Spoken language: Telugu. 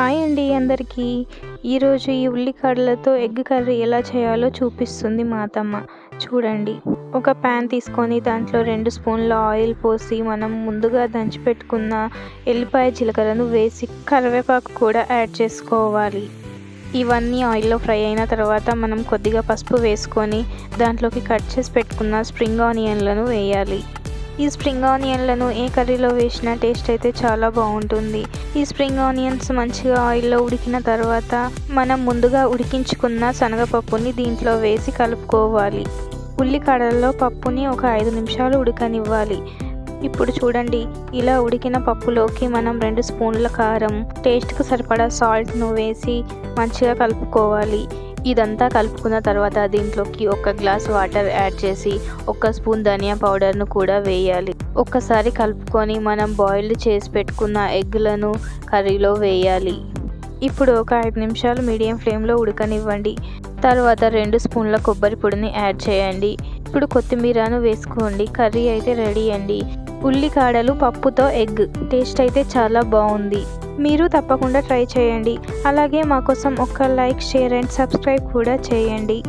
హాయ్ అండి అందరికీ. ఈరోజు ఈ ఉల్లికాడలతో ఎగ్ కర్రీ ఎలా చేయాలో చూపిస్తుంది మా అత్తమ్మ చూడండి. ఒక ప్యాన్ తీసుకొని దాంట్లో రెండు స్పూన్ల ఆయిల్ పోసి మనం ముందుగా దంచిపెట్టుకున్న ఎల్లిపాయ జీలకర్రను వేసి కరివేపాకు కూడా యాడ్ చేసుకోవాలి. ఇవన్నీ ఆయిల్లో ఫ్రై అయిన తర్వాత మనం కొద్దిగా పసుపు వేసుకొని దాంట్లోకి కట్ చేసి పెట్టుకున్న స్ప్రింగ్ ఆనియన్లను వేయాలి. ఈ స్ప్రింగ్ ఆనియన్లను ఏ కర్రీలో వేసినా టేస్ట్ అయితే చాలా బాగుంటుంది. ఈ స్ప్రింగ్ ఆనియన్స్ మంచిగా ఆయిల్లో ఉడికిన తర్వాత మనం ముందుగా ఉడికించుకున్న శనగపప్పుని దీంట్లో వేసి కలుపుకోవాలి. ఉల్లికాడల్లో పప్పుని ఒక ఐదు నిమిషాలు ఉడకనివ్వాలి. ఇప్పుడు చూడండి ఇలా ఉడికిన పప్పులోకి మనం రెండు స్పూన్ల కారం టేస్ట్కి సరిపడా సాల్ట్ను వేసి మంచిగా కలుపుకోవాలి. ఇదంతా కలుపుకున్న తర్వాత దీంట్లోకి ఒక గ్లాస్ వాటర్ యాడ్ చేసి ఒక స్పూన్ ధనియా పౌడర్ను కూడా వేయాలి. ఒక్కసారి కలుపుకొని మనం బాయిల్డ్ చేసి పెట్టుకున్న ఎగ్లను కర్రీలో వేయాలి. ఇప్పుడు ఒక ఐదు నిమిషాలు మీడియం ఫ్లేమ్లో ఉడకనివ్వండి. తర్వాత రెండు స్పూన్ల కొబ్బరి పొడిని యాడ్ చేయండి. ఇప్పుడు కొత్తిమీరను వేసుకోండి. కర్రీ అయితే రెడీ అండి. ఉల్లికాడలు పప్పుతో ఎగ్. టేస్ట్ అయితే చాలా బాగుంది. మీరు తప్పకుండా ట్రై చేయండి. అలాగే మా కోసం ఒక లైక్ షేర్ అండ్ సబ్స్క్రైబ్ కూడా చేయండి.